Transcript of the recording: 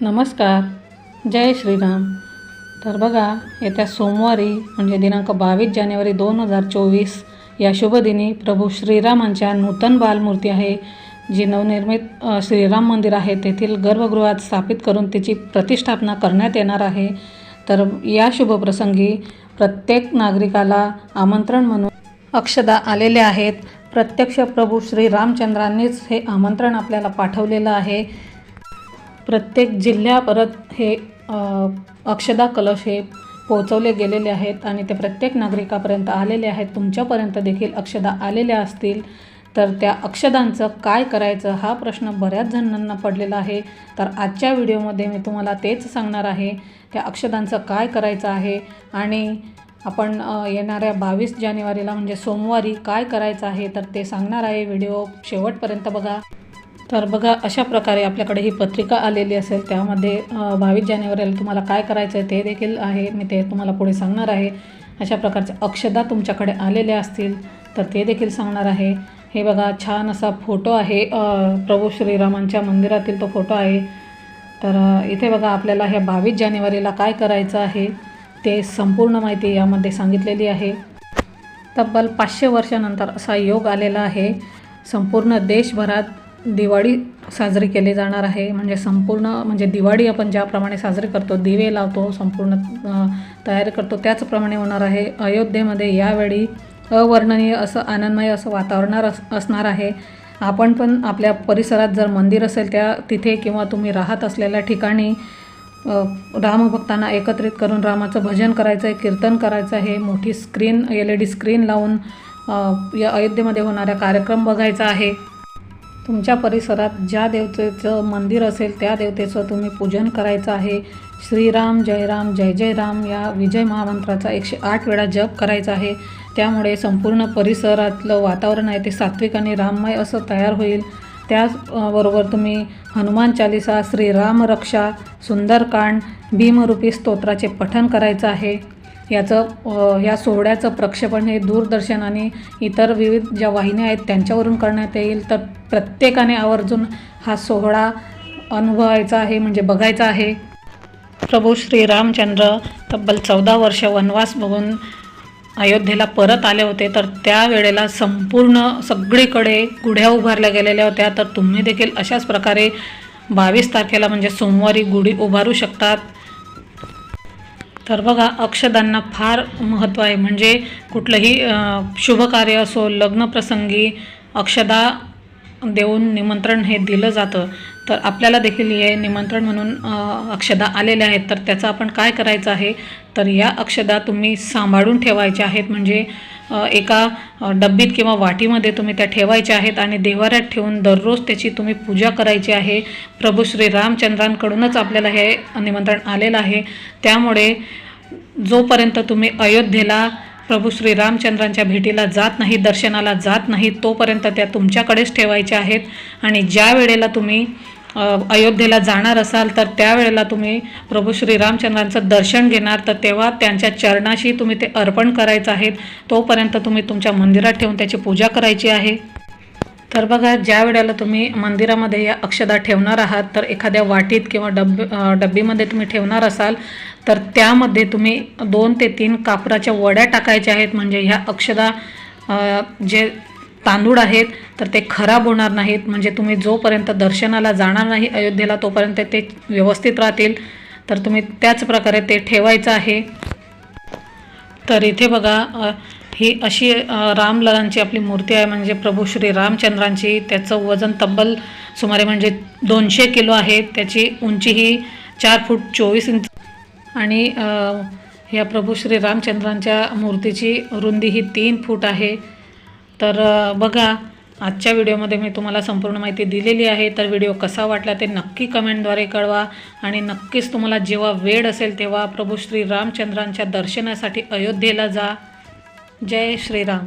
नमस्कार. जय श्रीराम. तर बघा येत्या सोमवारी म्हणजे दिनांक बावीस जानेवारी दोन हजार चोवीस या शुभदिनी प्रभू श्रीरामांच्या नूतन बालमूर्ती आहे जी नवनिर्मित श्रीराम मंदिर आहे. तेथील गर्भगृहात स्थापित करून तिची प्रतिष्ठापना करण्यात येणार आहे. तर या शुभप्रसंगी प्रत्येक नागरिकाला आमंत्रण म्हणून अक्षदा आलेले आहेत. प्रत्यक्ष प्रभू श्री रामचंद्रांनीच हे आमंत्रण आपल्याला पाठवलेलं आहे. प्रत्येक जिल्ह्यापरत हे अक्षदा कलश हे पोहोचवले गेलेले आहेत आणि ते प्रत्येक नागरिकापर्यंत आलेले आहेत. तुमच्यापर्यंत देखील अक्षदा आलेल्या असतील. तर त्या अक्षदांचं काय करायचं हा प्रश्न बऱ्याच जणांना पडलेला आहे. तर आजच्या व्हिडिओमध्ये मी तुम्हाला तेच सांगणार आहे. त्या अक्षदांचं काय करायचं आहे आणि आपण येणाऱ्या बावीस जानेवारीला म्हणजे सोमवारी काय करायचं आहे तर ते सांगणार आहे. व्हिडिओ शेवटपर्यंत बघा. तर बघा अशा प्रकारे आपल्याकडे ही पत्रिका आलेली असेल त्यामध्ये बावीस जानेवारीला तुम्हाला काय करायचं आहे ते देखील आहे मी ते तुम्हाला पुढे सांगणार आहे. अशा प्रकारचे अक्षदा तुमच्याकडे आलेले असतील तर ते देखील सांगणार आहे. हे बघा छान असा फोटो आहे प्रभू श्रीरामांच्या मंदिरातील तो फोटो आहे. तर इथे बघा आपल्याला ह्या बावीस जानेवारीला काय करायचं आहे ते संपूर्ण माहिती यामध्ये सांगितलेली आहे. तब्बल पाचशे वर्षानंतर असा योग आलेला आहे. संपूर्ण देशभरात दिवाळी साजरी केली जाणार आहे. म्हणजे संपूर्ण म्हणजे दिवाळी आपण ज्याप्रमाणे साजरी करतो दिवे लावतो संपूर्ण तयारी करतो त्याचप्रमाणे होणार आहे. अयोध्येमध्ये यावेळी अवर्णनीय असं आनंदमय असं वातावरण अस असणार आहे. आपण पण आपल्या परिसरात जर मंदिर असेल त्या तिथे किंवा तुम्ही राहत असलेल्या ठिकाणी रामभक्तांना एकत्रित करून रामाचं भजन करायचं आहे कीर्तन करायचं आहे. मोठी screen L E D screen लावून या अयोध्येमध्ये होणारा कार्यक्रम बघायचा आहे. तुमच्या परिसरात ज्या देवतेचं मंदिर असेल त्या देवतेचं तुम्ही पूजन करायचं आहे. श्रीराम जयराम जय जय राम या विजय महामंत्राचा एकशे आठ वेळा जप करायचा आहे. त्यामुळे संपूर्ण परिसरातलं वातावरण आहे ते सात्विक आणि राममय असं तयार होईल. त्याचबरोबर तुम्ही हनुमान चालिसा श्रीराम रक्षा सुंदरकांड भीमरूपी स्तोत्राचे पठण करायचं आहे. याचं या सोहळ्याचं प्रक्षेपण हे दूरदर्शन आणि इतर विविध ज्या वाहिन्या आहेत त्यांच्यावरून करण्यात येईल. तर प्रत्येकाने आवर्जून हा सोहळा अनुभवायचा आहे म्हणजे बघायचा आहे. प्रभू श्री रामचंद्र तब्बल चौदा वर्ष वनवास बघून अयोध्येला परत आले होते. तर त्यावेळेला संपूर्ण सगळीकडे गुढ्या उभारल्या गेलेल्या होत्या. तर तुम्ही देखील अशाच प्रकारे बावीस तारखेला म्हणजे सोमवारी गुढी उभारू शकतात. तर बघा अक्षदांना फार महत्त्व आहे. म्हणजे कुठलंही शुभकार्य असो लग्नप्रसंगी अक्षदा देऊन निमंत्रण हे दिलं जातं. तर आपल्याला देखील हे निमंत्रण म्हणून अक्षदा आलेल्या आहेत. तर त्याचं आपण काय करायचं आहे? तर या अक्षदा तुम्ही सांभाळून ठेवायच्या आहेत. म्हणजे एका डब्बीत किंवा वाटीमध्ये तुम्ही त्या ठेवायच्या आहेत आणि देवाऱ्यात ठेवून दररोज त्याची तुम्ही पूजा करायची आहे. प्रभू श्री रामचंद्रांकडूनच आपल्याला हे निमंत्रण आलेलं आहे. त्यामुळे जोपर्यंत तुम्ही अयोध्येला प्रभू श्री रामचंद्रांच्या भेटीला जात नाही दर्शनाला जात नाही तोपर्यंत त्या तुमच्याकडेच ठेवायच्या आहेत. आणि ज्या वेळेला तुम्ही अयोध्येला जाणार असाल तर त्यावेळेला तुम्ही प्रभू श्रीरामचंद्रांचं दर्शन घेणार. तर तेव्हा त्यांच्या चरणाशी तुम्ही ते अर्पण करायचं आहे. तोपर्यंत तुम्ही तुमच्या मंदिरात ठेवून त्याची पूजा करायची आहे. तर बघा ज्या वेळेला तुम्ही मंदिरामध्ये या अक्षदा ठेवणार आहात तर एखाद्या वाटीत किंवा डब डब्बीमध्ये तुम्ही ठेवणार असाल तर त्यामध्ये तुम्ही दोन ते तीन कापराच्या वड्या टाकायच्या आहेत. म्हणजे ह्या अक्षदा जे तांदूळ आहेत तर ते खराब होणार नाहीत. म्हणजे तुम्ही जोपर्यंत दर्शनाला जाणार नाही अयोध्येला तोपर्यंत ते व्यवस्थित राहतील. तर तुम्ही त्याच प्रकारे ते ठेवायचं आहे. तर इथे बघा ही अशी रामललांची आपली मूर्ती आहे. म्हणजे प्रभू श्री रामचंद्रांची. त्याचं वजन तब्बल सुमारे म्हणजे दोनशे किलो आहे. त्याची उंची ही चार फूट चोवीस इंच. आणि या प्रभू श्री रामचंद्रांच्या मूर्तीची रुंदी ही तीन फूट आहे. तर बघा आजच्या व्हिडिओमध्ये मी तुम्हाला संपूर्ण माहिती दिलेली आहे. तर व्हिडिओ कसा वाटला ते नक्की कमेंटद्वारे कळवा. आणि नक्कीच तुम्हाला जेव्हा वेळ असेल तेव्हा प्रभू श्री रामचंद्रांच्या दर्शनासाठी अयोध्येला जा. जय श्रीराम